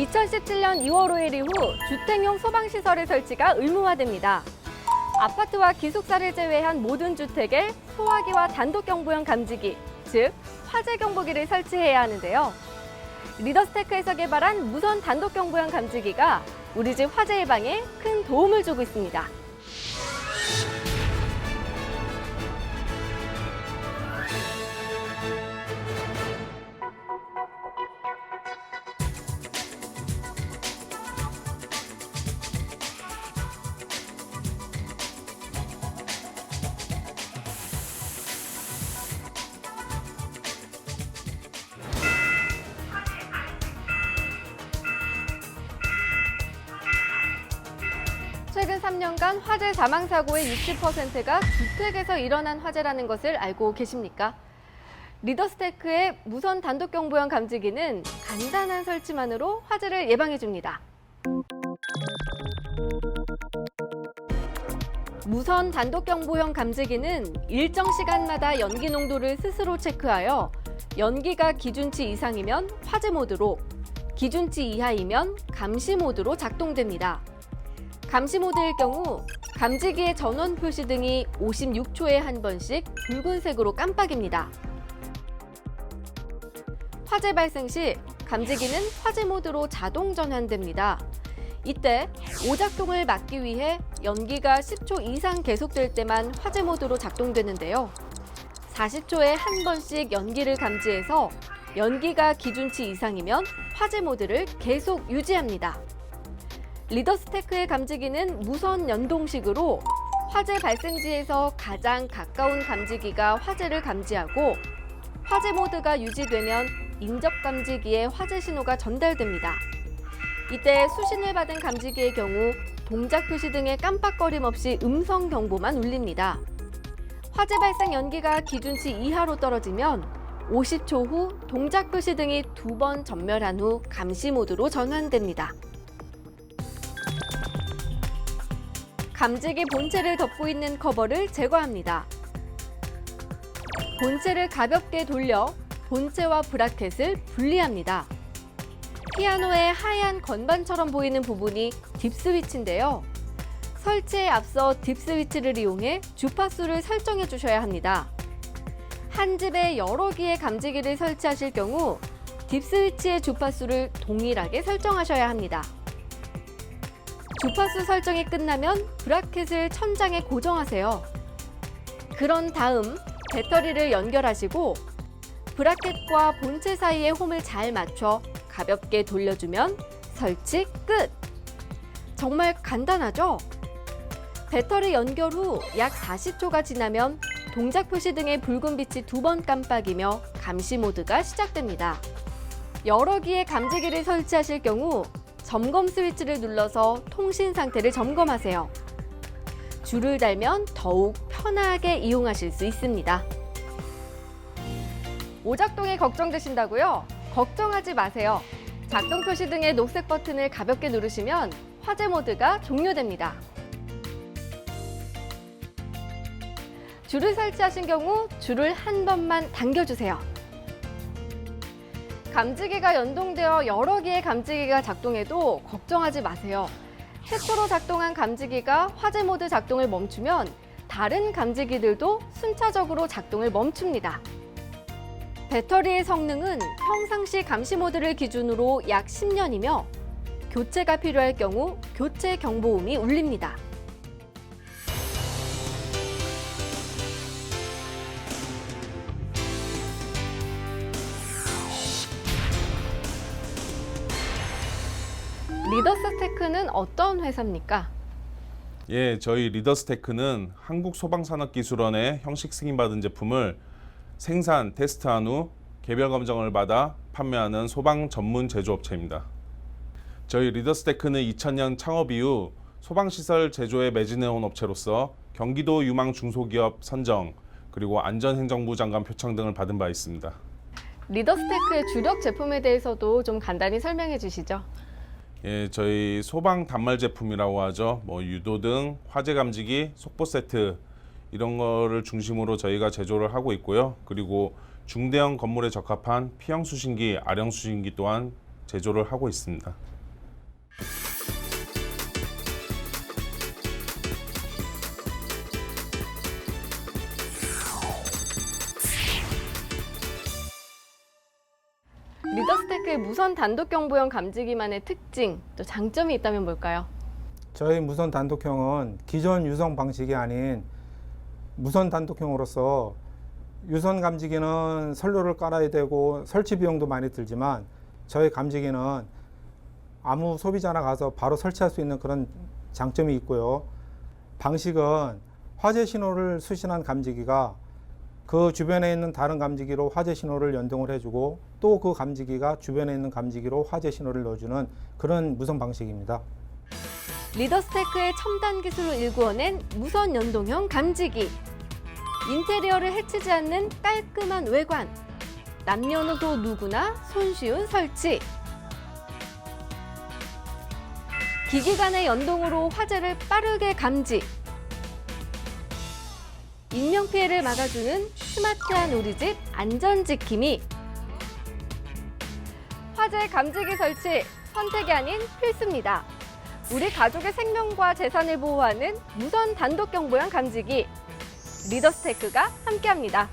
2017년 2월 5일 이후 주택용 소방시설의 설치가 의무화됩니다. 아파트와 기숙사를 제외한 모든 주택에 소화기와 단독경보용 감지기, 즉 화재 경보기를 설치해야 하는데요. 리더스테크에서 개발한 무선 단독경보용 감지기가 우리 집 화재 예방에 큰 도움을 주고 있습니다. 최근 3년간 화재 사망 사고의 60%가 주택에서 일어난 화재라는 것을 알고 계십니까? 리더스테크의 무선 단독 경보형 감지기는 간단한 설치만으로 화재를 예방해 줍니다. 무선 단독 경보형 감지기는 일정 시간마다 연기 농도를 스스로 체크하여 연기가 기준치 이상이면 화재 모드로, 기준치 이하이면 감시 모드로 작동됩니다. 감시 모드일 경우 감지기의 전원 표시 등이 56초에 한 번씩 붉은색으로 깜빡입니다. 화재 발생 시 감지기는 화재 모드로 자동 전환됩니다. 이때 오작동을 막기 위해 연기가 10초 이상 계속될 때만 화재 모드로 작동되는데요. 40초에 한 번씩 연기를 감지해서 연기가 기준치 이상이면 화재 모드를 계속 유지합니다. 리더스테크의 감지기는 무선 연동식으로 화재 발생지에서 가장 가까운 감지기가 화재를 감지하고 화재 모드가 유지되면 인접 감지기에 화재 신호가 전달됩니다. 이때 수신을 받은 감지기의 경우 동작 표시 등의 깜빡거림 없이 음성 경보만 울립니다. 화재 발생 연기가 기준치 이하로 떨어지면 50초 후 동작 표시 등이 두 번 전멸한 후 감시 모드로 전환됩니다. 감지기 본체를 덮고 있는 커버를 제거합니다. 본체를 가볍게 돌려 본체와 브라켓을 분리합니다. 피아노의 하얀 건반처럼 보이는 부분이 딥 스위치인데요. 설치에 앞서 딥 스위치를 이용해 주파수를 설정해 주셔야 합니다. 한 집에 여러 개의 감지기를 설치하실 경우 딥 스위치의 주파수를 동일하게 설정하셔야 합니다. 주파수 설정이 끝나면 브라켓을 천장에 고정하세요. 그런 다음 배터리를 연결하시고 브라켓과 본체 사이의 홈을 잘 맞춰 가볍게 돌려주면 설치 끝! 정말 간단하죠? 배터리 연결 후 약 40초가 지나면 동작 표시 등의 붉은 빛이 두 번 깜빡이며 감시 모드가 시작됩니다. 여러 개의 감지기를 설치하실 경우 점검 스위치를 눌러서 통신 상태를 점검하세요. 줄을 달면 더욱 편하게 이용하실 수 있습니다. 오작동이 걱정되신다고요? 걱정하지 마세요. 작동 표시 등의 녹색 버튼을 가볍게 누르시면 화재 모드가 종료됩니다. 줄을 설치하신 경우 줄을 한 번만 당겨주세요. 감지기가 연동되어 여러 개의 감지기가 작동해도 걱정하지 마세요. 최초로 작동한 감지기가 화재 모드 작동을 멈추면 다른 감지기들도 순차적으로 작동을 멈춥니다. 배터리의 성능은 평상시 감시 모드를 기준으로 약 10년이며 교체가 필요할 경우 교체 경보음이 울립니다. 리더스테크는 어떤 회사입니까? 예, 저희 리더스테크는 한국소방산업기술원의 형식 승인받은 제품을 생산, 테스트한 후 개별 검정을 받아 판매하는 소방 전문 제조업체입니다. 저희 리더스테크는 2000년 창업 이후 소방시설 제조에 매진해온 업체로서 경기도 유망 중소기업 선정 그리고 안전행정부 장관 표창 등을 받은 바 있습니다. 리더스테크의 주력 제품에 대해서도 좀 간단히 설명해 주시죠. 예, 저희 소방 단말 제품이라고 하죠. 뭐 유도 등, 화재 감지기, 속보 세트 이런 거를 중심으로 저희가 제조를 하고 있고요. 그리고 중대형 건물에 적합한 피형 수신기, 아령 수신기 또한 제조를 하고 있습니다. 리더스테크의 무선 단독 경보형 감지기만의 특징, 또 장점이 있다면 뭘까요? 저희 무선 단독형은 기존 유성 방식이 아닌 무선 단독형으로서 유선 감지기는 선로를 깔아야 되고 설치 비용도 많이 들지만 저희 감지기는 아무 소비자나 가서 바로 설치할 수 있는 그런 장점이 있고요. 방식은 화재 신호를 수신한 감지기가 그 주변에 있는 다른 감지기로 화재 신호를 연동을 해주고 또 그 감지기가 주변에 있는 감지기로 화재 신호를 넣어주는 그런 무선 방식입니다. 리더스테크의 첨단 기술을 일구어낸 무선 연동형 감지기. 인테리어를 해치지 않는 깔끔한 외관. 남녀노소 누구나 손쉬운 설치. 기기 간의 연동으로 화재를 빠르게 감지. 인명피해를 막아주는 스마트한 우리 집 안전지킴이. 화재 감지기 설치 선택이 아닌 필수입니다. 우리 가족의 생명과 재산을 보호하는 무선 단독 경보형 감지기 리더스테크가 함께합니다.